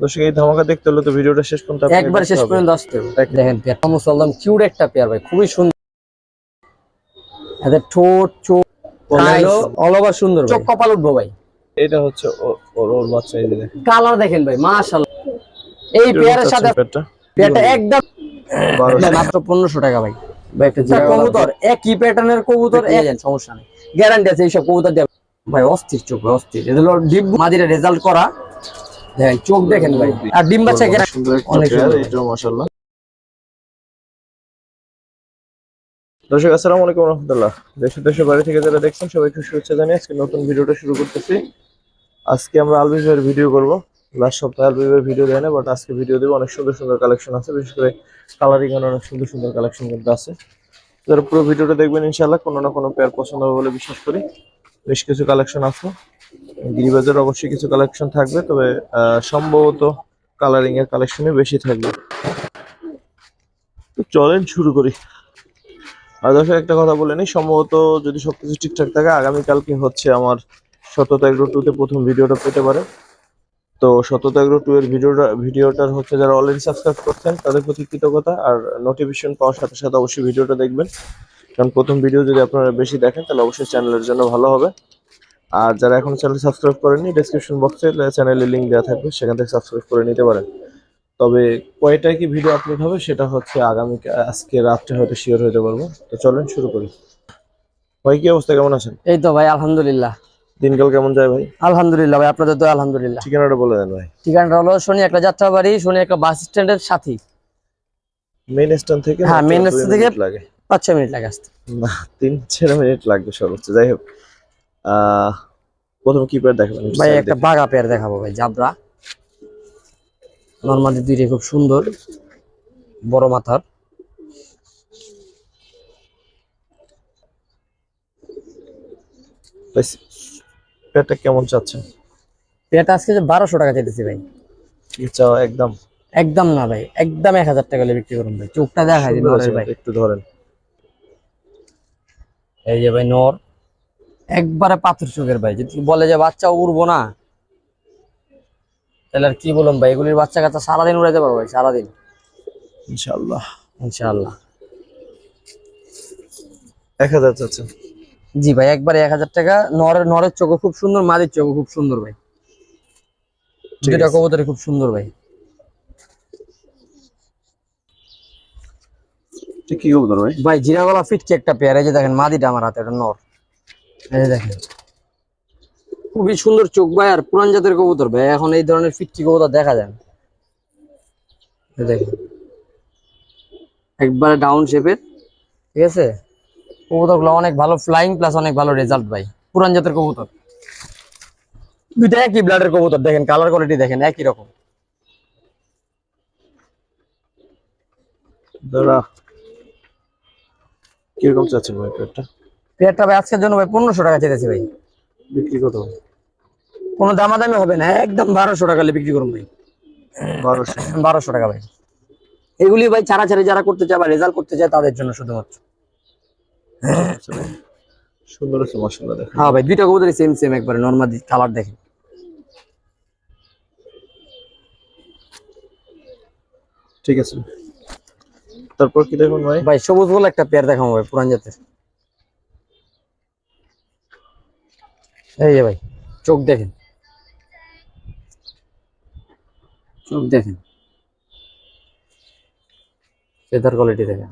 দর্শক এই ধামাকা দেখতে হলে তো ভিডিওটা শেষ পর্যন্ত একবার শেষ পর্যন্ত আসতে দেখেন। পেয়ারটা কিউট একটা পেয়ার ভাই খুবই সুন্দর। এদের ঠোঁট চোখ অল ওভার সুন্দর চোখ কপাল উঠবো ভাই। এটা হচ্ছে ওর ওর বাচ্চা এই দেখেন। কালার দেখেন ভাই মাশাআল্লাহ। এই পেয়ারের সাথে পেয়ারটা। একদম মাত্র পনেরোশো টাকা ভাই। ভাই একটা কবুতর একই প্যাটার্নের কবুতর এক সমস্যা নেই। গ্যারান্টি আছে এইসব কবুতর দিয়ে ভাই অস্থির চোখ অস্থির। এগুলো ডিম মাদিরা রেজাল্ট করা। দেখেন চোখ দেখেন ভাই। আর ডিম বাচ্চা অনেক সুন্দর। দর্শক আসসালামু আলাইকুম রহমতুল্লাহ। দেশ দেশের বাড়ি থেকে যারা দেখছেন সবাইকে শুভেচ্ছা জানিয়ে আজকে নতুন ভিডিওটা শুরু করতেছি। আজকে আমরা আলবিবের ভিডিও করব। লাস্ট সপ্তাহে আলবিবের ভিডিও দেয় না বাট আজকে ভিডিও দেবো। অনেক সুন্দর সুন্দর কালেকশন আছে বিশেষ করে কালারিং অনেক সুন্দর সুন্দর কালেকশন কিন্তু আছে। যারা পুরো ভিডিওটা দেখবেন ইনশাআল্লাহ কোনো না কোনো পেয়ার পছন্দ হবে বলে বিশ্বাস করি। বেশ কিছু কালেকশন আছে। গিরিবাজার অবশ্যই কিছু কালেকশন থাকবে, তবে সম্ভবত কালারিং এর কালেকশনই বেশি থাকবে। চলেন শুরু করি। আর দর্শক, একটা কথা বলে নিই, সম্ভবত যদি সবকিছু ঠিকঠাক থাকে আগামীকালকে হচ্ছে আমার সততা এগ্রো টু তে প্রথম ভিডিওটা পেতে পারে তো সততা এগ্রো টু এর ভিডিওটা, ভিডিওটার হচ্ছে যারা অলরেডি সাবস্ক্রাইব করছেন, তাদের প্রতি কৃতজ্ঞতা, আর নোটিফিকেশন পাওয়ার সাথে সাথে অবশ্যই ভিডিওটা দেখবেন। কারণ প্রথম ভিডিও যদি আপনারা বেশি দেখেন তাহলে অবশ্যই চ্যানেলের জন্য ভালো হবে। আর যারা এখন চ্যানেল সাবস্ক্রাইব করেননি ডেসক্রিপশন বক্সে চ্যানেলের লিংক দেওয়া থাকবে সেখান থেকে সাবস্ক্রাইব করে নিতে পারেন। তবে কয়টায় কি ভিডিও আপলোড হবে সেটা হচ্ছে আগামী আজকে রাত্রে হয়তো শিওর হতে পারব। তো চলেন শুরু করি। ভাই কি অবস্থা? কেমন আছেন? এই তো ভাই আলহামদুলিল্লাহ। দিনকাল কেমন যায় ভাই? আলহামদুলিল্লাহ ভাই আপনাদের তো আলহামদুলিল্লাহ। ঠিকানাটা বলে দেন ভাই। ঠিকানাটা হলো শনি একটা যাত্রা বাড়ি শনি একটা বাস স্ট্যান্ডের সাথে। মেইন স্ট্যান্ড থেকে হ্যাঁ, দুই স্ট্যান্ড থেকে- পাঁচ ছয় মিনিট লাগে আসতে। না তিন চার মিনিট লাগবে সর্বোচ্চ। যাই হোক প্রথমে কি প্যাড দেখাবেন? ভাই একটা দেখি। বাগা পেয়ার দেখাবো ভাই জাবরা। নর্মালি দুইটাই খুব সুন্দর বড় মাথার। ভাই, কেমন চাচ্ছেন পেয়ারটা আজকে যে বারোশো টাকা চাইতেছি ভাই। চাও? একদম। একদম না ভাই একদম এক হাজার টাকা বিক্রি করুন ভাই। চোখটা দেখাই দিন সুন্দর নরের আছে, ভাই। একটু ধরেন। এই যে ভাই নর। একবারে পাথর চোখের ভাই যদি বলে যে বাচ্চা উড়বো না তাহলে আর কি বললাম ভাই এগুলির বাচ্চা কাচ্চা সারাদিন উড়াইতে পারব ভাই সারাদিন। ইনশাল্লাহ ইনশাআল্লাহ। এক হাজার চাচ্ছেন। জি ভাই একবারে এক হাজার টাকা। নরের নরের চোখও খুব সুন্দর মাদির চোখও খুব সুন্দর ভাই। দুটা কবুতরে খুব সুন্দর ভাই ঠিক কি কবুতর ভাই? ভাই জিরা গলা ফিটকে একটা পেয়ার এই যে দেখেন মাদিটা আমার হাতে এটা নর। এই দেখেন। খুবই সুন্দর চোখ ভাই আর পুরান জাতের কবুতর ভাই এখন এই ধরনের ফিটকি কবুতর দেখা যায় দেখেন। একবারে ডাউন শেপের ঠিক আছে? কবুতরগুলো অনেক ভালো ফ্লাইং প্লাস অনেক ভালো রেজাল্ট ভাই পুরান জাতের কবুতর। দুইটা একই ব্লাডের কবুতর দেখেন কালার কোয়ালিটি দেখেন একই রকম। কীরকম চাচ্ছেন ভাই প্যাডটা পেয়ারটা ভাই আজকের জন্য ভাই পনেরোশো টাকা চেয়েছি ভাই। বিক্রি কত কোনো দামাদামি হবে না একদম বারোশো টাকা বিক্রি করুন ভাই। বারোশো। বারোশো টাকা ভাই। এগুলি ভাই ছাড়াছাড়ি যারা করতে চায় বা রেজাল্ট করতে চায় তাদের জন্য শুধুমাত্র। আচ্ছা। সুন্দর আছে মাসাল্লাহ দেখেন। হ্যাঁ ভাই দুইটা কবুতরই সেম সেম একবারে নর্মালি কালার দেখেন। ঠিক আছে। তারপর কি দেখুন ভাই? ভাই সবুজ বলে একটা পেয়ার দেখাবো ভাই পুরান জাতের। এই যে ভাই চোখ দেখেন। চোখ দেখেন। ফেদার কোয়ালিটি দেখেন।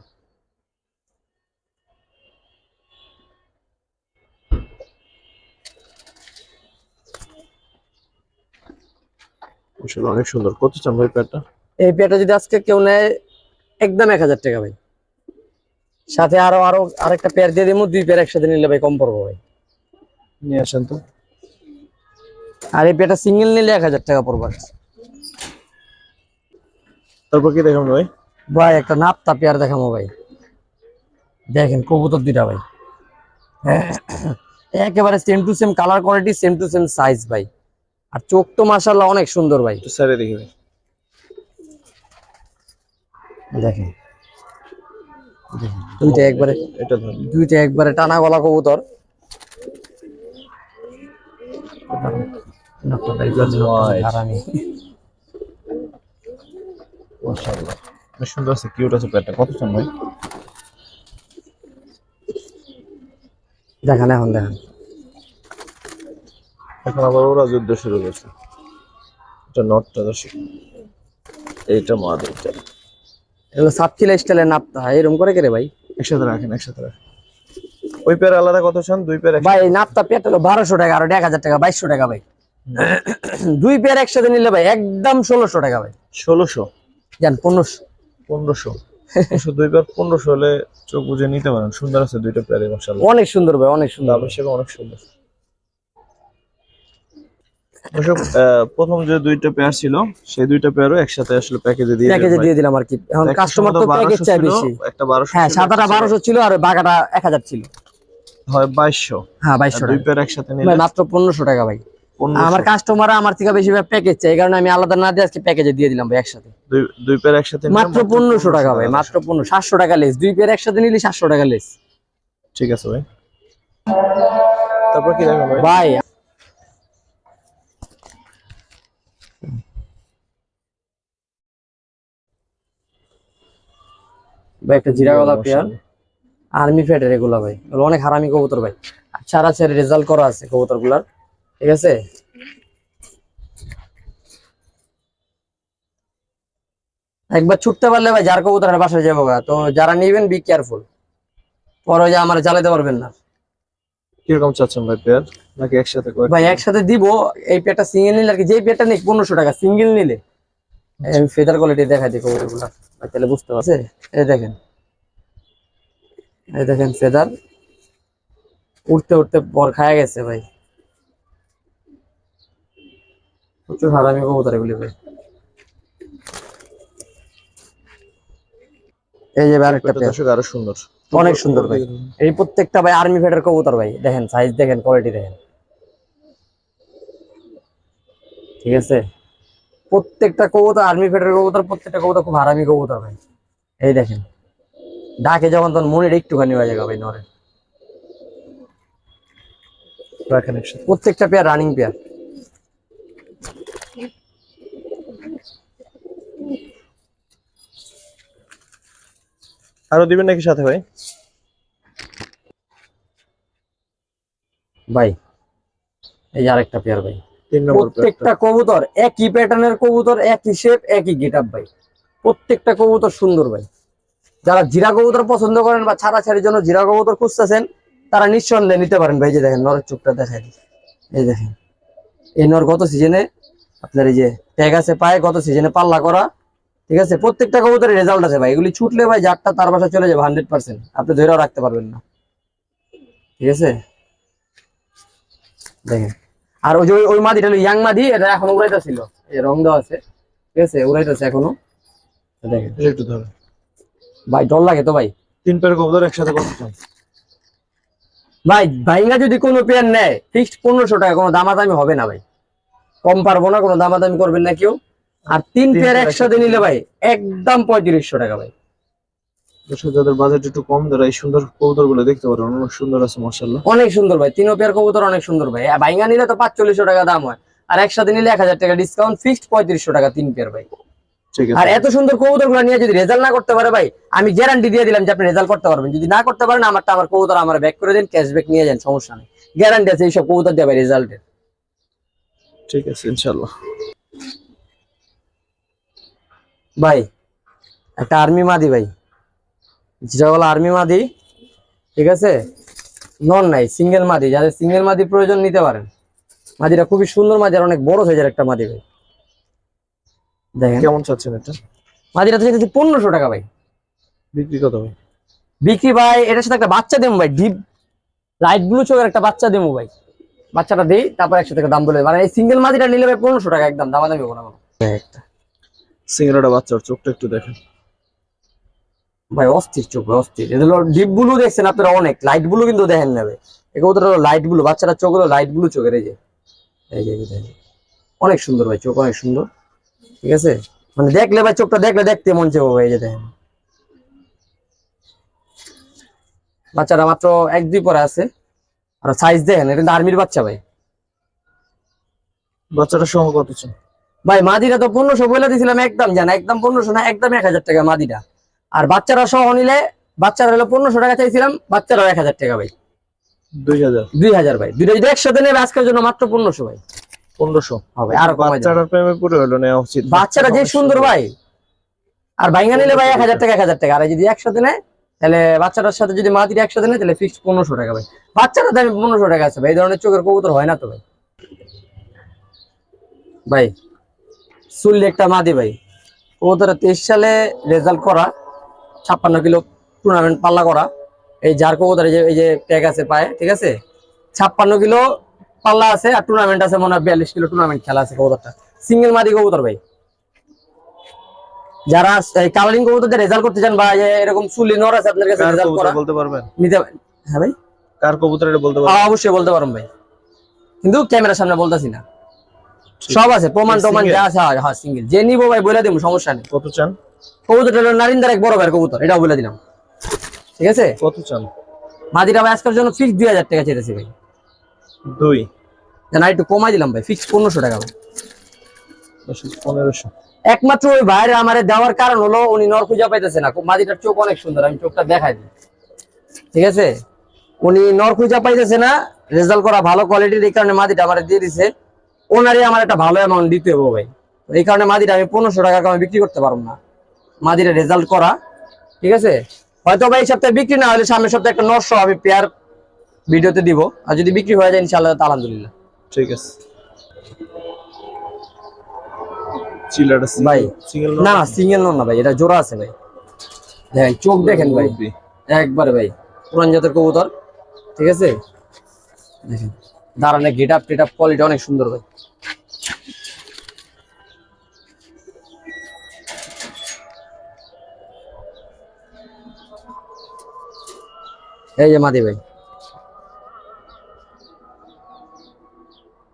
অনেক সুন্দর। কত চান ভাই প্যাডটা এই পেয়ারটা যদি আজকে কেউ নেয় একদম এক হাজার টাকা ভাই। সাথে আরও আরও আরেকটা পেয়ার দিয়ে দিব দুই পেয়ার একসাথে নিলে ভাই কম পড়ব ভাই। নিয়ে আসেন তো। আর এই পেয়ারটা সিঙ্গেল নিলে এক হাজার টাকা পড়বে তারপর কি দেখুন ভাই? ভাই একটা নাপতা পেয়ার দেখাবো ভাই। দেখেন কবুতর দুইটা ভাই। একেবারে same to same colour quality same to same size ভাই। আর চোখ তো মাশাল্লাহ অনেক সুন্দর ভাই। সাইডে দেখি ভাই। দেখেন। দুইটা একবারে এটা দুইটা একবারে টানা গলা কবুতর। সুন্দর আছে কিউট আছে পেটটা। কত চান ভাই? দেখেন এখন দেখেন। এখন আবার ওরা যুদ্ধ শুরু করছে। এটা নটটা দর্শক। এইটা মাদ এইটা এগুলো সাবচিলা স্টাইলের নাপতে হয় এরকম করে কেরে ভাই? একসাথে রাখেন একসাথে রাখেন। ওই পেয়ার আলাদা কত চান? দুই পেয়ার ভাই নাপটা পেট হলো বারোশো টাকা আর এক হাজার টাকা বাইশশো টাকা ভাই। দুই পেয়ার একসাথে নিলে ভাই একদম ষোলোশো টাকা ভাই। ষোলোশো? জান পনেরোশো। পনেরোশো? দুই পেয়ার পনেরোশো হলে চোখ বুঝে নিতে পারেন। সুন্দর আছে দুইটা পেয়ারে মাসাল্লাহ অনেক সুন্দর ভাই অনেক সুন্দর। হিসেবে অনেক সুন্দর। দর্শক, প্রথম যে দুইটা পেয়ার ছিল সেই দুইটা পেয়ারও একসাথে আসলে প্যাকেজে দিয়ে প্যাকেজে দিয়ে দিলাম আর কি। এখন কাস্টমার তো প্যাকেজ চাই বেশি। একটা বারোশো হ্যাঁ ছিল, সাদাটা একটা বারোশো ছিল আর এক হাজার ছিল। হয় বাইশশো। হ্যাঁ বাইশশো দুই পেয়ার একসাথে নিলে মাত্র পনেরোশো টাকা ভাই। আমার কাস্টমার আমার থেকে বেশি প্যাকেজ চাই এই কারণে আমি আলাদা না দিয়ে আজকে প্যাকেজে দিয়ে দিলাম ভাই একসাথে। দুই দুই পেয়ার একসাথে মাত্র পনেরোশো টাকা ভাই মাত্র পনেরো সাতশো টাকা লেস দুই পেয়ার একসাথে নিলে সাতশো টাকা লেস ঠিক আছে ভাই। তারপর কি দেখেন ভাই ভাই একটা জিরা গলা পেয়ার। আর্মি ফেডের এগুলো ভাই। এগুলো অনেক হারামি কবুতর ভাই। ছাড়া ছেড়ে রেজাল্ট করা আছে কবুতরগুলার ঠিক আছে? একবার ছুটতে পারলে ভাই যার কবুতরের বাসায় যাব তো যারা নিবেন বি কেয়ারফুল পরে যে আমার জ্বালাতে পারবেন না। কীরকম চাচ্ছেন ভাই পেয়ার? নাকি একসাথে ভাই একসাথে দিব। এই পেয়ারটা সিঙ্গেল নিলে আর কি যেই পেয়ারটা নেই পনেরোশো টাকা সিঙ্গেল নিলে। আমি ফেদার কোয়ালিটি দেখাই দিই কবুতরগুলো তাহলে বুঝতে পারছে? এই দেখেন। এই দেখেন ফেদার উঠতে উঠতে বর খায়া গেছে ভাই। প্রচুর হারামি কবুতর এগুলি ভাই। এই যে ভাই আরেকটা পেয়ার আরও সুন্দর। অনেক সুন্দর ভাই। এই প্রত্যেকটা ভাই আর্মি ফেডার কবুতর ভাই। দেখেন সাইজ দেখেন কোয়ালিটি দেখেন। ঠিক আছে? প্রত্যেকটা কবুতর আর্মি ফেডার কবুতর প্রত্যেকটা কবুতর খুব হারামি কবুতর ভাই। এই দেখেন। ডাকে যখন তখন মনের একটুখানি হয়ে যাবে ভাই নরে প্রত্যেকটা পেয়ার রানিং পেয়ার আরও দিবেন নাকি সাথে ভাই? ভাই এই আরেকটা পেয়ার ভাই। প্রত্যেকটা কবুতর একই প্যাটার্নের কবুতর, একই শেপ একই গেটআপ ভাই। প্রত্যেকটা কবুতর সুন্দর ভাই। যারা জিরা কবুতর পছন্দ করেন বা ছাড়া ছাড়ির জন্য জিরা কবুতর খুঁজতেছেন, তারা নিঃসন্দেহে নিতে পারেন ভাই। যে দেখেন, নরের চোখটা দেখাই এই দেখেন, এই নর গত সিজনে আপনার এই যে ট্যাগ আছে পায়ে, গত সিজনে পাল্লা করা, ঠিক আছে? প্রত্যেকটা কবুতরের রেজাল্ট আছে ভাই। এগুলি ছুটলে ভাই যারটা তার বাসা চলে যাবে হান্ড্রেড পার্সেন্ট আপনি ধরেও রাখতে পারবেন না। ঠিক আছে? দেখেন আর ওই যে ওই- মাদিটা হলো ইয়াং মাদি এটা এখনও উড়াইতেছিল। এই রং দেওয়া আছে ঠিক আছে? উড়াইতেছে এখনও। দেখেন। একটু ধরেন। ভাই ডর লাগে তো ভাই। তিন পেয়ার কবুতর একসাথে কত চান ভাই ভাইঙ্গা যদি কোনো পেয়ার নেয় ফিক্সড পনেরোশো টাকা কোনো দামাদামি হবে না ভাই। কম পারব না কোনো দামাদামি করবেন না কেউ। আর তিন পেয়ার একসাথে নিলে। ভাই একদম পঁয়ত্রিশশো টাকা ভাই। দর্শক যাদের বাজেট একটু কম তারা এই সুন্দর কবুতরগুলো দেখতে পারেন অনেক সুন্দর আছে মার্শাল্লাহ অনেক সুন্দর ভাই তিনও পেয়ার কবুতর অনেক সুন্দর ভাই। ভাইঙ্গা নিলে তো পাঁচচল্লিশশো টাকা দাম হয়। আর একসাথে নিলে এক হাজার টাকা ডিসকাউন্ট ফিক্সড পঁয়ত্রিশশো টাকা তিন পেয়ার ভাই। ঠিক আর এত সুন্দর কবুতরগুলো নিয়ে যদি রেজাল্ট না করতে পারে ভাই আমি গ্যারান্টি দিয়ে দিলাম যে আপনি রেজাল্ট করতে পারবেন। যদি না করতে পারেন আমারটা আমার কবুতর আমার ব্যাক করে দিন ক্যাশব্যাক নিয়ে যান সমস্যা নেই। গ্যারান্টি আছে এইসব কবুতর দেবে রেজাল্টের ঠিক আছে ইনশাল্লাহ ভাই একটা আর্মি মাদি ভাই। যেটা বলো আর্মি মাদি ঠিক আছে? নন নাই সিঙ্গেল মাদি। যাদের সিঙ্গেল মাদি প্রয়োজন নিতে পারেন। মাদিটা খুবই সুন্দর মাদি আর অনেক বড় সাইজের একটা মাদি ভাই। দেখেন। কেমন চাচ্ছেন এটা? মাদিটা তো চাইতেছি পনেরোশো টাকা ভাই। বিক্রি কত ভাই? বিক্রি ভাই এটার সাথে একটা বাচ্চা দেবো ভাই। ডিপ লাইট ব্লু চোখের একটা বাচ্চা দেবো ভাই। বাচ্চাটা দিই তারপর একশো টাকা দাম বলে মানে এই সিঙ্গেল মাদিটা নিলে ভাই পনেরোশো টাকা একদম দামাদামি হব না সিংড়াটা বাচ্চার চোখটা একটু দেখেন। ভাই অস্থির চোখ ভাই অস্থির। এগুলো ডিপ ব্লু দেখছেন আপনারা অনেক লাইট ব্লু কিন্তু দেখেন নেবে এগুলো লাইট ব্লু বাচ্চারা চোখ হলো লাইট ব্লু চোখের এই যে। এই। অনেক সুন্দর ভাই চোখ অনেক সুন্দর। ঠিক আছে? মানে দেখলে ভাই চোখটা দেখলে দেখতে মন চাইব ভাই এই যে দেখেন। বাচ্চারা মাত্র এক দুই পরে আছে। আর সাইজ দেখেন এটা কিন্তু আর্মির বাচ্চা ভাই। বাচ্চাটা সহ কত ভাই মাদিরা তো পনেরোশো বলে দিয়েছিলাম একদম জানা একদম পনেরোশো না একদম এক হাজার টাকা মাদিরা আর বাচ্চারা সহ নিলে বাচ্চারা হলো পনেরোশো টাকা চাইছিলাম বাচ্চারা এক হাজার টাকা ভাই। দুই হাজার। দুই হাজার ভাই। দুইটা যদি একসাথে নেবে আজকের জন্য মাত্র পনেরোশো ভাই। পনেরোশো। হবে আরও কমাই প্রেমে পড়ে হলো নেওয়া উচিত বাচ্চারা যে সুন্দর ভাই। আর বাইঙ্গা নিলে ভাই এক হাজার টাকা এক হাজার টাকা। আর যদি একসাথে নেয় তাহলে বাচ্চাটার সাথে যদি মাদিরা একসাথে নেয় তাহলে ফিক্সড পনেরোশো টাকা ভাই। বাচ্চারা দামে পনেরোশো টাকা আছে ভাই এই ধরনের চোখের কবুতর হয় না তো ভাই। ভাই সুল্লি একটা মাদি ভাই। কবুতর তেইশ সালে রেজাল্ট করা। ছাপ্পান্ন কিলো টুর্নামেন্ট পাল্লা করা। এই যার কবুতর এই যে এই যে ট্যাগ আছে পায়ে ঠিক আছে? ছাপ্পান্ন কিলো পাল্লা আছে আর টুর্নামেন্ট আছে মনে হয় বিয়াল্লিশ কিলো টুর্নামেন্ট খেলা আছে কবুতরটা সিঙ্গেল মাদি কবুতর ভাই। যারা কালারিং কবুতর রেজাল্ট করতে চান বা এরকম চুলি নর আছে আপনার কাছে রেজাল্ট করা বলতে পারবেন? নিতে হ্যাঁ ভাই? কার কবুতর এটা বলতে পারবেন? হ্যাঁ, অবশ্যই বলতে পারুন ভাই। কিন্তু ক্যামেরার সামনে বলতেছি না। সব আছে প্রমাণ টমাণ যা আছে হ্যাঁ সিঙ্গেল যে নিবো ভাই বলে দিব সমস্যা নেই। কত চান? কবুতরটা হলো নারিন্দার এক বড় ভাইয়ের কবুতর এটাও বলে দিলাম। ঠিক আছে? কত চান? মাদিরা ভাই আজকের জন্য ফিক্স দুই হাজার টাকা চেয়েছি ভাই। দুই। না একটু কমাই দিলাম ভাই ফিক্স পনেরোশো টাকা ভাই। পনেরোশো। একমাত্র ওই ভাইয়ের আমারে দেওয়ার কারণ হলো উনি নর খুঁজা পাইতেছে না। মাদিটার চোখ অনেক সুন্দর আমি চোখটা দেখাই দিই। ঠিক আছে? উনি নর খুঁজা পাইতেছে না রেজাল্ট করা ভালো কোয়ালিটির এই কারণে মাদিটা আমার দিয়ে দিছে। ওনারই আমার একটা ভালো অ্যামাউন্ট দিতে হবে ভাই। এই কারণে মাদিটা আমি পনেরোশো টাকা আমি বিক্রি করতে পারব না। মাদিটা রেজাল্ট করা ঠিক আছে? হয়তো ভাই এই সপ্তাহে বিক্রি না হলে সামনের সপ্তাহে একটা নশো আমি পেয়ার ভিডিওতে দিব। আর যদি বিক্রি হয়ে যায় ইনশাআল্লাহ তো আলহামদুলিল্লাহ। ঠিক আছে। ভাই। না? সিঙ্গেল না ভাই এটা জোড়া আছে ভাই। দেখেন চোখ দেখেন ভাই। একবারে ভাই পুরান জাতের কবুতর ঠিক আছে? দেখেন দাঁড়ানে গেট আপ টেট আপ কোয়ালিটি অনেক সুন্দর ভাই। এই যে মাদি ভাই।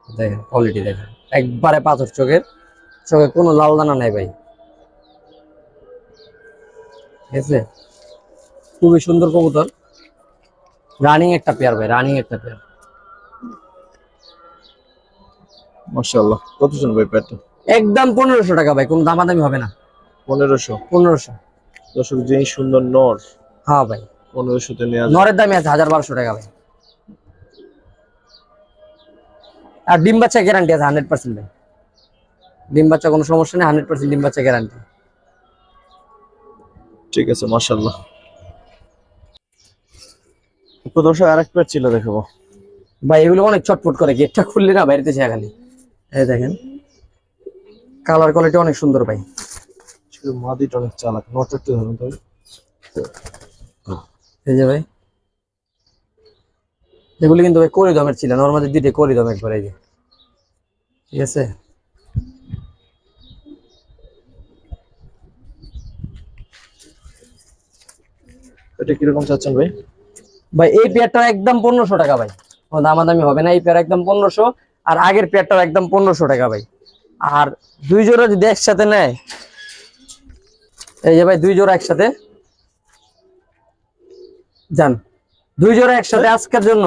দেখেন কোয়ালিটি দেখেন। একবারে পাথর চোখের। চোখে কোনো লাল দানা নাই ভাই। ঠিক আছে খুবই সুন্দর কবুতর। রানিং একটা পেয়ার ভাই রানিং একটা পেয়ার মাশাআল্লাহ কত চান ভাই প্যাটটা একদম পনেরোশো টাকা ভাই কোনো দামাদামি হবে না। পনেরোশো? পনেরোশো। দর্শক যেই সুন্দর নর। হ্যাঁ ভাই। পনেরোশোতে নেওয়া যায়। নরের দামই আছে হাজার বারোশো টাকা ভাই। আর ডিম বাচ্চা গ্যারান্টি আছে হান্ড্রেড পার্সেন্ট ভাই। ডিম বাচ্চা কোনো সমস্যা নেই হান্ড্রেড পার্সেন্ট ডিম বাচ্চা গ্যারান্টি ঠিক আছে মাশাআল্লাহ। দর্শক আরেক প্যাট ছিল দেখাবো। ভাই এগুলো অনেক চটপট করে গেটটা খুললে না বাইরেতে যায় খালি। এই দেখেন কালার কোয়ালিটি অনেক সুন্দর ভাই। মাদিটা অনেক চালাক নটটা ধরুন তবে এই যে ভাই। এগুলি কিন্তু ভাই করি দমের ছিল নর্মালি দুইটা করি দম একবার এই যে। ঠিক আছে? এটা কীরকম চাচ্ছেন ভাই? ভাই এই পেয়ারটা একদম পনেরোশো টাকা ভাই। দামাদামি হবে না এই পেয়ার একদম পনেরোশো আর আগের পেয়ারটাও একদম পনেরোশো টাকা ভাই। আর দুই জোড়া যদি একসাথে নেয় এই যে ভাই দুই জোড়া একসাথে যান দুই জোড়া একসাথে আজকের জন্য।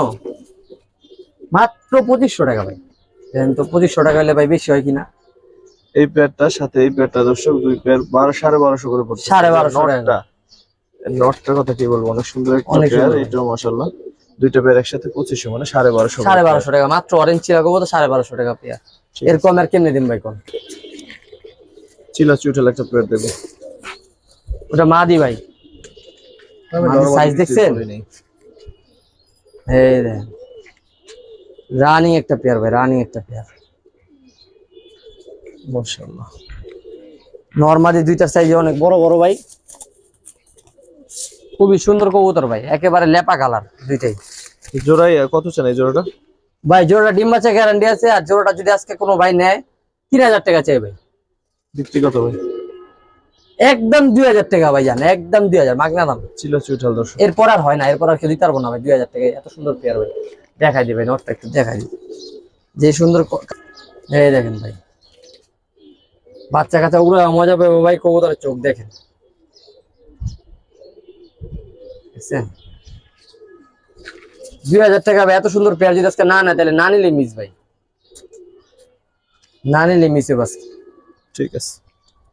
মাত্র পঁচিশশো টাকা ভাই। দেখেন তো পঁচিশশো টাকা হলে ভাই বেশি হয় কিনা? এই প্যাডটার সাথে এই প্যাডটা দর্শক দুই প্যাড বারো সাড়ে বারোশো করে পড়ছে সাড়ে বারোশো টাকা। নটটা নটটার কথা কি বলব অনেক সুন্দর পেয়ার সুন্দর। দুইটা পেয়ার একসাথে পঁচিশশো মানে সাড়ে বারোশো সাড়ে বারোশো টাকা মাত্র অরেঞ্জ চিরা করব তো সাড়ে বারোশো টাকা পেয়ার এরকম আর কেমনে দিন ভাই কোন? চিলা চুটাল একটা পেয়ার দেবো। ওটা মা দি ভাই। মাঝে দেখছেন? এই দেখেন রানিং একটা পেয়ার ভাই রানিং একটা পেয়ার মাশাআল্লাহ। নর্মালি দুইটার সাইজ অনেক বড় বড় ভাই। খুবই সুন্দর কবুতর ভাই একেবারে লেপা কালার দুইটাই। জোড়াই কত চান এই জোড়াটা? ভাই জোড়াটা ডিম বাচ্চা গ্যারান্টি আছে আর জোড়াটা যদি আজকে কোনো ভাই নেয় তিন হাজার টাকা চাই ভাই বিক্রি কত ভাই? একদম দুই হাজার টাকা ভাই জান একদম দুই হাজার মাগনা দাম। চিলা চুটাল দর্শক। এরপর আর হয় না এরপর আর কেউ দিতে পারব না ভাই দুই হাজার টাকা এত সুন্দর পেয়ার ভাই। দেখাই দিবে নটটা একটু দেখাই দিবে যে সুন্দর এই দেখেন ভাই। বাচ্চা কাচ্চা উড়ে মজা পাবে ভাই কবুতরের চোখ দেখেন। দুই হাজার টাকা ভাই এত সুন্দর পেয়ার যদি আজকে না নেয় তাহলে না নিলে মিস ভাই। না নিলে মিসে বাস ঠিক আছে।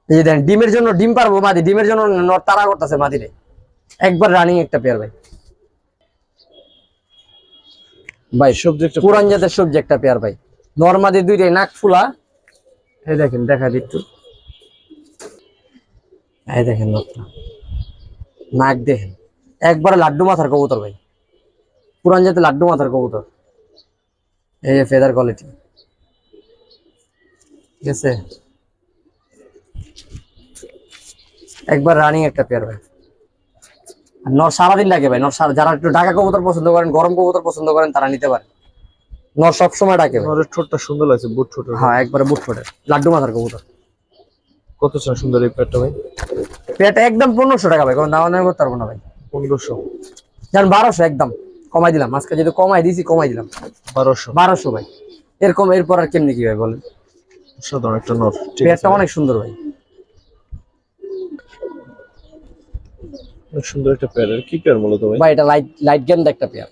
এই যে দেখেন ডিমের জন্য ডিম পারব মাদি ডিমের জন্য নর তারা করতেছে মাদিরে। একবার রানিং একটা পেয়ার ভাই। ভাই সবজি একটা পুরান জাতের সবজি একটা পেয়ার ভাই। নর্মাদি দুইটাই নাক ফুলা। এই দেখেন দেখা একটু। এই দেখেন নটটা নাক দেখেন। একবারে লাড্ডু মাথার কবুতর ভাই। পুরান জাতের লাড্ডু মাথার কবুতর। এই যে ফেদার কোয়ালিটি ঠিক আছে? একবার রানিং একটা পেয়ার ভাই। নর সারাদিন লাগে ভাই নর সারা- যারা একটু ঢাকা কবুতর পছন্দ করেন গরম কবুতর পছন্দ করেন তারা নিতে পারে। নর সবসময় ডাকে ভাই। নরের ঠোঁটটা সুন্দর লাগছে বুট ঠোঁটের হ্যাঁ একবারে বুট ফোটে লাড্ডু মাথার কবুতর। কত সুন্দর এই প্যাটটা ভাই? পেট একদম পনেরোশো টাকা ভাই কোনো দাম নেই করতে পারব না ভাই। পনেরোশো। জান বারোশো একদম। কমাই দিলাম আজকে যদি কমাই দিয়েছি কমাই দিলাম। বারোশো। বারোশো ভাই। এরকম এরপর আর কেমনি কি ভাই বলেন? সাধারণ একটা নর পেটটা অনেক সুন্দর ভাই। অনেক সুন্দর একটা প্যার কি প্যার মূলত ভাই? ভাই এটা লাইট লাইট গেন্দা একটা পেয়ার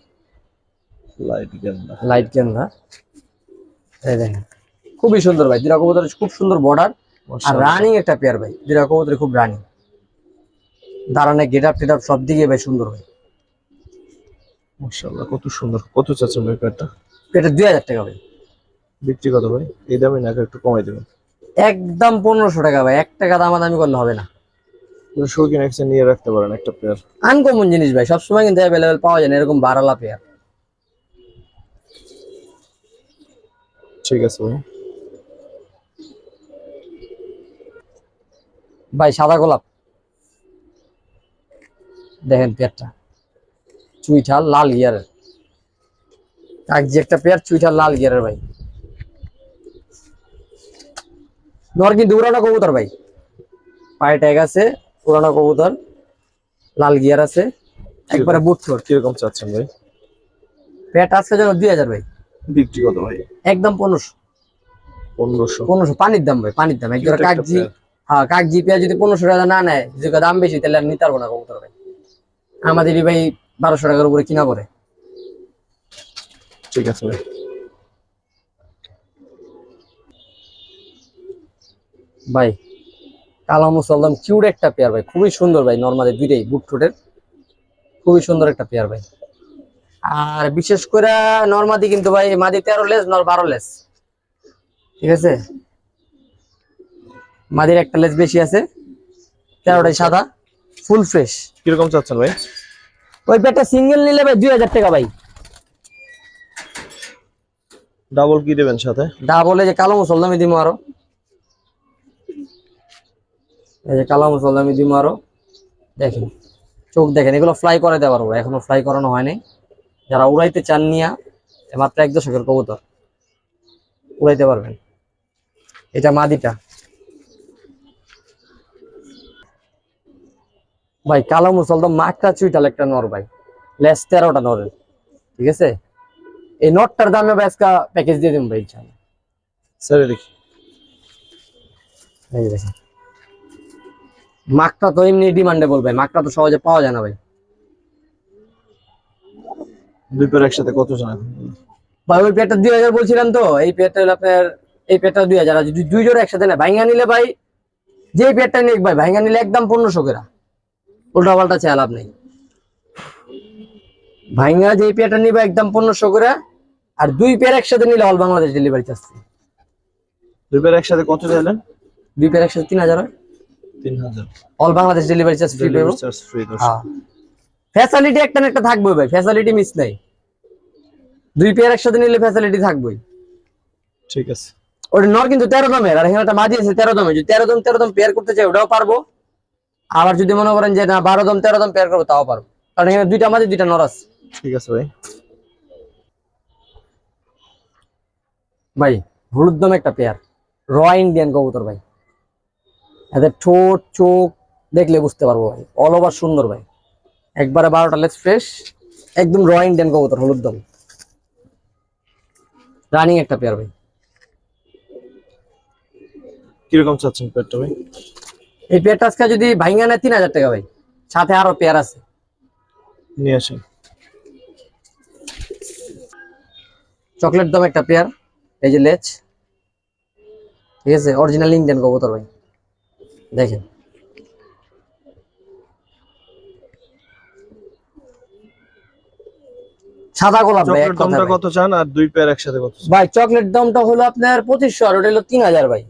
লাইট গেন্দা। লাইট গেন্দা। এই দেখেন। খুবই সুন্দর ভাই দিরা কবুতরের খুব সুন্দর বর্ডার আর রানিং একটা পেয়ার ভাই দিরা কবুতরের খুব রানিং দাঁড়ানে গেট আপ টেট আপ সব দিকে ভাই সুন্দর ভাই। মাশাআল্লাহ কত সুন্দর। কত চাচ্ছেন ভাই প্যারটা দুই হাজার টাকা ভাই। বিক্রি কত ভাই? এই দামে না একটু কমাই দেবেন? একদম পনেরোশো টাকা ভাই এক টাকা দাম দামাদামি করলে হবে না। শৌখিন একসাথে নিয়ে রাখতে পারেন একটা পেয়ার আনকমন জিনিস ভাই সবসময় কিন্তু অ্যাভেলেবেল পাওয়া যায় না এরকম বারালা পেয়ার ঠিক আছে ভাই। ভাই সাদা গোলাপ। দেখেন পেয়ারটা চুইঠাল লাল গিয়ারের কাগজি একটা পেয়ার চুইঠাল লাল গিয়ারের ভাই। নর কিন্তু উড়ানো কবুতর ভাই। পায়ে ট্যাগ আছে। উড়ানো কবুতর লাল গিয়ার আছে। একবারে বুট ঠোঁট কীরকম চাচ্ছেন ভাই? পেয়ার আজকে জন্য দুই হাজার ভাই। বিক্রি কত ভাই? একদম পনেরোশো। পনেরোশো। পনেরোশো। পানির দাম ভাই পানির দাম। একজোড়া কাগজি হ্যাঁ কাগজি পেঁয়াজ যদি পনেরোশো টাকা না নেয় যদি দাম বেশি তাহলে আর নিতে পারব না কবুতর ভাই। আমাদের ভাই বারোশো টাকার উপরে কিনা পড়ে। ঠিক আছে ভাই। ভাই কালো মুসলদম কিউট একটা পেয়ার ভাই খুবই সুন্দর ভাই নর্মালি দুইটাই বুট ঠোঁটের। খুবই সুন্দর একটা পেয়ার ভাই। আর বিশেষ করে নর্মাদি কিন্তু ভাই মাদি তেরো লেস নর বারো লেস ঠিক আছে? মাদির একটা লেস বেশি আছে তেরোটাই সাদা ফুল ফ্রেশ কীরকম চাচ্ছেন ভাই? ওই পেটটা সিঙ্গেল নিলে ভাই দুই হাজার টাকা ভাই। ডাবল কি দেবেন সাথে? দা বলে যে কালো মুসলদামি দিমো আরও। এই যে কালো মুসলদামি দিমো আরও দেখেন চোখ দেখেন এগুলো ফ্লাই করে দেওয়া পারব এখনও ফ্লাই করানো হয়নি যারা উড়াইতে চান নিয়া মাত্র এক দশকের কবুতর। উড়াইতে পারবেন। এটা মাদিটা। ভাই কালো তো মাকড়া চুইটাল একটা নর ভাই। লেস তেরোটা নরের ঠিক আছে? এই নটটার দামে আজকে প্যাকেজ দিয়ে দিন ভাই ইনশাল্লাহ স্যার দেখি। এই দেখেন। মাকটা তো এমনি ডিমান্ডে বলবে মাকটা তো সহজে পাওয়া যায় না ভাই। দুই পেয়ার একসাথে কত জন ভাই ওই পেটটা দুই হাজার বলছিলাম তো এই পেটটা হলো আপনার এই পেটটা দুই হাজার। আর যদি দুই জোড়া একসাথে না ভাইঙ্গা নিলে ভাই যে পেটটা নিক ভাই ভাইঙ্গা নিলে একদম পনেরোশো করে। উল্টা পাল্টা চাল লাভ নেই। ভাইঙ্গা যে পেটটা নিবে একদম পনেরোশো করে আর দুই পেয়ার একসাথে নিলে অল বাংলাদেশ ডেলিভারি চার্জ দুই পেয়ার একসাথে কত চাইলেন? দুই পেয়ার একসাথে তিন হাজার হয়। তিন হাজার all Bangladesh delivery charge free পেবো charge free হ্যাঁ। ফ্যাসিলিটি একটা না একটা থাকবে ভাই ফ্যাসিলিটি মিস নাই। দুই পেয়ার একসাথে নিলে ফ্যাসিলিটি থাকবেই। ঠিক আছে। ওটা নর কিন্তু তেরো দামের আর এখানে মাঝি আছে তেরো দামে। যদি তেরো দাম তেরো দাম পেয়ার করতে চাই ওটাও পারব। আবার যদি মনে করেন যে না বারো দাম তেরো দাম পেয়ার করব তাও পারব। কারণ এখানে দুইটা মাঝে দুইটা নর আছে। ঠিক আছে ভাই। ভাই হলুদ দাম একটা পেয়ার র ইন্ডিয়ান কবুতর ভাই। এদের ঠোঁট চোখ দেখলে বুঝতে পারব ভাই। অল ওভার সুন্দর ভাই। একবারে বারোটা লেস ফ্রেশ একদম র ইন্ডিয়ান কবুতর হলুদ দম। রানিং একটা পেয়ার ভাই। কীরকম চাচ্ছেন পেয়ারটা ভাই? এই পেয়ারটা আজকে যদি ভাইঙ্গা নেয় তিন হাজার টাকা ভাই। সাথে আরও পেয়ার আছে। নিয়ে আসেন। চকলেট দম একটা পেয়ার এই যে লেচ ঠিক আছে অরিজিনাল ইন্ডিয়ান কবুতর ভাই। দেখেন। সাদা গোলাপ ভাই দামটা কত চান? আর দুই পেয়ার একসাথে কত ভাই চকলেট দামটা হলো আপনার পঁচিশশো আর ওটা হলো তিন হাজার ভাই।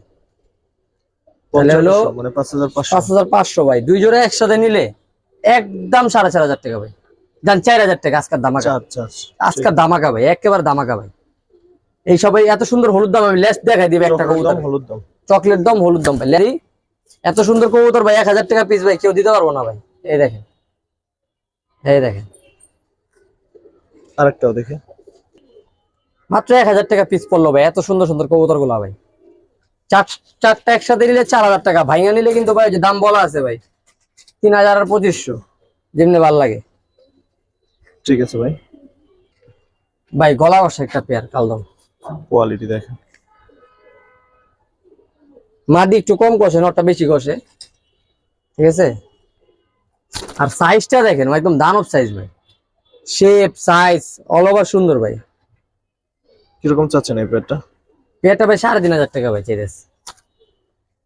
তাহলে হলো মানে পাঁচ হাজার পাঁচশো। পাঁচ হাজার পাঁচশো ভাই দুই জোড়া একসাথে নিলে একদম সাড়ে চার হাজার টাকা ভাই। চার হাজার টাকা আজকের দামাকা চার চার আজকের দামাকা ভাই একেবারে দামাকা ভাই। এই সবাই এত সুন্দর হলুদ দাম আমি লেস দেখাই দিবে একটা কবুতর দাম, হলুদ দাম। চকলেট দাম হলুদ দাম ভাই। এত সুন্দর কবুতর ভাই এক হাজার টাকা পিস ভাই কেউ দিতে পারব না ভাই। এই দেখেন। এই দেখেন। আরেকটাও দেখে। মাত্র এক হাজার টাকা পিস পড়ল ভাই এত সুন্দর সুন্দর কবুতরগুলা ভাই। চার চারটা একসাথে নিলে চার হাজার টাকা ভাইয়া নিলে কিন্তু ভাই যে দাম বলা আছে ভাই তিন হাজার আর পঁচিশশো যেমনি ভালো লাগে। ঠিক আছে ভাই। ভাই গলা বসে একটা পেয়ার কালদম। কোয়ালিটি দেখেন। মাদি একটু কম কষে নটটা বেশি কষে। ঠিক আছে? আর সাইজটা দেখেন একদম দানব সাইজ ভাই। শেপ সাইজ অল ওভার সুন্দর ভাই। কীরকম চাচ্ছেন এই পেয়ারটা? পেয়ারটা ভাই সাড়ে তিন হাজার টাকা ভাই চেয়েছে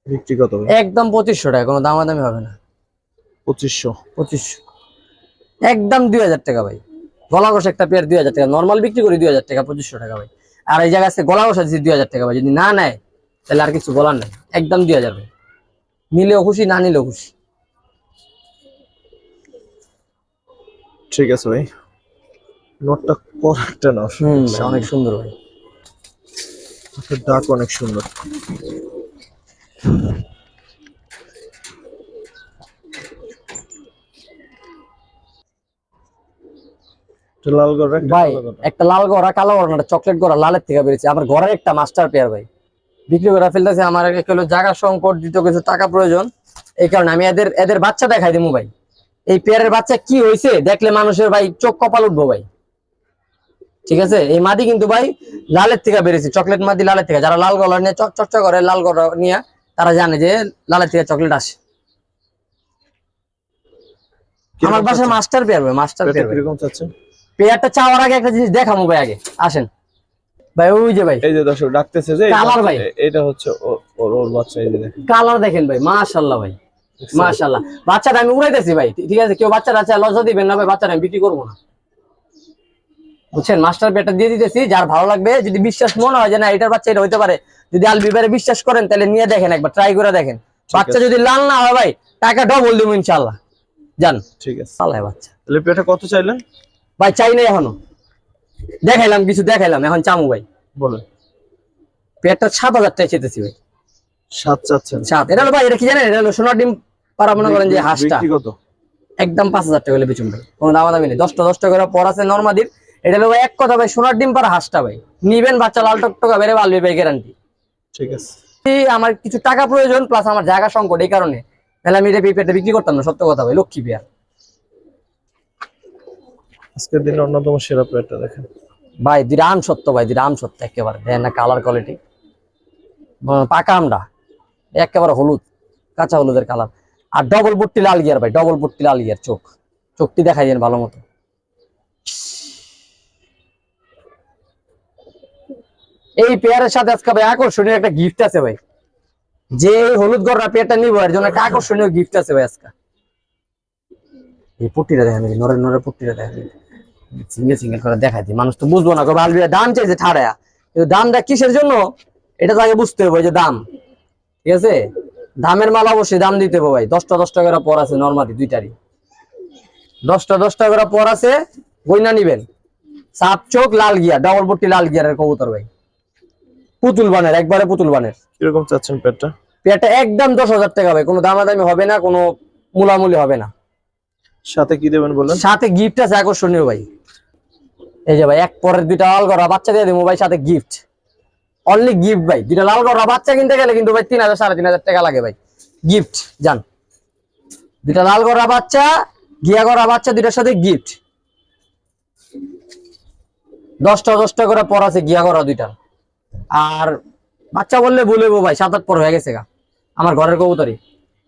বিক্রি কত একদম পঁচিশশো টাকা কোনো দামাদামি হবে না। পঁচিশশো। পঁচিশশো। একদম দুই হাজার টাকা ভাই। গলা কষা একটা পেয়ার দুই হাজার টাকা নর্মাল বিক্রি করি দুই হাজার টাকা পঁচিশশো টাকা ভাই। আর এই জায়গায় আছে গলা কষা দিচ্ছি দুই হাজার টাকা ভাই যদি না নেয় তাহলে আর কিছু বলার নেই। একদম দেওয়া যাবে নিলেও খুশি না নিলেও খুশি। ঠিক আছে ভাই। নোটটা করাটা না অনেক সুন্দর ভাই। ডাক অনেক সুন্দর। লাল গড় ভাই একটা লাল গড়া কালো গড়া না, চকলেট গড়া লালের থেকে বেরিয়েছে। আমার ঘরের একটা মাস্টার পেয়ার ভাই। বিক্রি করে ফেলতেছে আমার হলো জায়গা সংকট দিত কিছু টাকা প্রয়োজন। এই কারণে আমি এদের এদের বাচ্চা দেখাই দিবো ভাই। এই পেয়ারের বাচ্চা কি হয়েছে দেখলে মানুষের ভাই চোখ কপাল উঠবো ভাই। ঠিক আছে? এই মাদি কিন্তু ভাই লালের থেকে বেরিয়েছে চকলেট মাদি লালের থেকে। যারা লাল গলা নিয়ে চক চকচক করে লাল গলা নিয়ে তারা জানে যে লালের থেকে চকলেট আসে। আমার বাসায় মাস্টার পেয়ার ভাই মাস্টার পেয়ারটা পেয়ার পেয়ারটা চাওয়ার আগে একটা জিনিস দেখামো ভাই আগে আসেন। ভাই ওই যে ভাই। এই যে দর্শক ডাকতেছে যে কালার ভাই। এটা হচ্ছে ওর ওর বাচ্চা এই যে দেখেন। কালার দেখেন ভাই মাশাল্লাহ ভাই মাশাল্লাহ বাচ্চাটা আমি উড়াইতেছি ভাই ঠিক আছে? কেউ বাচ্চাটা আছে লজ্জা দিবেন না ভাই বাচ্চাটা আমি বিক্রি করব না। বুঝছেন? মাস্টার পেটা দিয়ে দিতেছি যার ভালো লাগবে যদি বিশ্বাস মনে হয় যে না এটার বাচ্চা এটা হইতে পারে যদি আলবিবারে বিশ্বাস করেন তাহলে নিয়ে দেখেন একবার ট্রাই করে দেখেন। বাচ্চা যদি লাল না হয় ভাই টাকা ডবল দিব ইনশাল্লাহ জান ঠিক আছে। সালাই বাচ্চা। তাহলে পেয়ারটা কত চাইলেন? ভাই চাই না এখনও। দেখাইলাম কিছু দেখাইলাম এখন চামু ভাই। বলেন। পেটটা সাত হাজার টাকা চেতেছি ভাই। সাত চাচ্ছেন সাত। এটা হলো ভাই এটা কি জানেন? এটা হলো সোনার ডিম পারা মনে করেন যে হাঁসটা। একদম পাঁচ হাজার টাকা হলে বেচুন ভাই। কোনো দামা দামি নেই। দশটা দশটা করে পর আছে নর্মাদির এটা হলো ভাই এক কথা ভাই সোনার ডিম পারা হাঁসটা ভাই। নিবেন বাচ্চা লাল টকটকা বেড়ে বালবি ভাই গ্যারান্টি ঠিক আছে। আমার কিছু টাকা প্রয়োজন প্লাস আমার জায়গা সংকট এই কারণে। তাহলে আমি এটা পেঁপেটা বিক্রি করতাম না সত্য কথা ভাই লক্ষ্মী পেয়ার আজকের দিনে অন্যতম সেরা পেয়ারটা দেখেন। ভাই দুইটা আম সত্য ভাই দুইটা আম সত্য একেবারে। দেখেন না কালার কোয়ালিটি পাকা আমটা একেবারে হলুদ, কাঁচা হলুদের কালার আর ডবল বুট্টি লাল গিয়ার ভাই ডবল বুট্টি লাল গিয়ার চোখ। চোখটি দেখাই দেন ভালো মতো। এই পেয়ারের সাথে আজকে ভাই আকর্ষণীয় একটা গিফট আছে ভাই। যে হলুদ গড়া পেয়ারটা নিব, এর জন্য একটা আকর্ষণীয় গিফট আছে ভাই আজকে। এই পুট্টিটা দেখেন নরের নরের পুট্টিটা দেখেন সিঙ্গেল সিঙ্গেল করে দেখাই দিই। মানুষ তো বুঝব না করবে আলবিরা দাম চাইছে ঠাড়া কিন্তু দামটা কিসের জন্য? এটা তো আগে বুঝতে হবে যে দাম। ঠিক আছে? দামের মাল অবশ্যই দাম দিতে হবে ভাই। দশটা দশ টাকা করে পর আছে নর্মালি দুইটারই। দশটা দশ টাকা করে পর আছে গইনা নিবেন। সাপ চোখ লাল গিয়া ডবল পট্টি লাল গিয়ারের কবুতর ভাই। পুতুল বানের একবারে পুতুল বানের। কীরকম চাচ্ছেন পেয়ারটা পেয়ারটা একদম দশ হাজার টাকা ভাই। কোনো দামাদামি হবে না কোনো মূলামূলি হবে না। সাথে কি দেবেন বললেন সাথে গিফট আছে আকর্ষণীয় ভাই। এই যে ভাই, এক পরের দুইটা লাল করা বাচ্চা দিয়ে দেবো ভাই, সাথে গিফট অনলি গিফট ভাই। দুইটা লাল করা বাচ্চা কিনতে গেলে কিন্তু ভাই তিন হাজার, সাড়ে তিন হাজার টাকা লাগে ভাই। গিফট যান দুইটা লাল করা বাচ্চা গিয়া করা বাচ্চা, দুইটার সাথে গিফট দশটা দশটা করে পর আছে গিয়া করা দুইটা। আর বাচ্চা বললে বলব ভাই, সাত, আট পর হয়ে গেছে গা। আমার ঘরের কবুতরি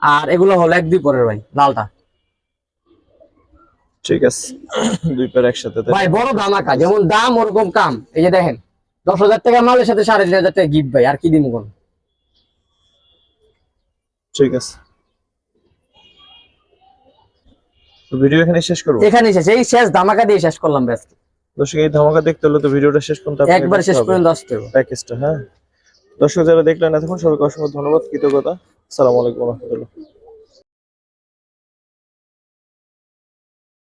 আর এগুলো হলো এক, দুই পরের ভাই, লালটা। ঠিক আছে। দুই পেয়ার একসাথে ভাই বড় ধামাকা যেমন দাম ওরকম কাম। এই যে দেখেন দশ হাজার টাকা মালের সাথে সাড়ে তিন হাজার টাকা গিফট ভাই আর কি দিব কোন ঠিক আছে। ভিডিও এখানে শেষ করব? এখানে শেষ এই শেষ ধামাকা দিয়ে শেষ করলাম ব্যাস দর্শক এই ধামাকা দেখতে হলে তো ভিডিওটা শেষ পর্যন্ত একবার শেষ। পর্যন্ত আসতে হবে। প্যাকেজটা হ্যাঁ। দর্শক যারা দেখলেন এতক্ষণ সবাইকে অসংখ্য ধন্যবাদ। কৃতজ্ঞতা। সালাম আলাইকুম রহমতুল্লাহ।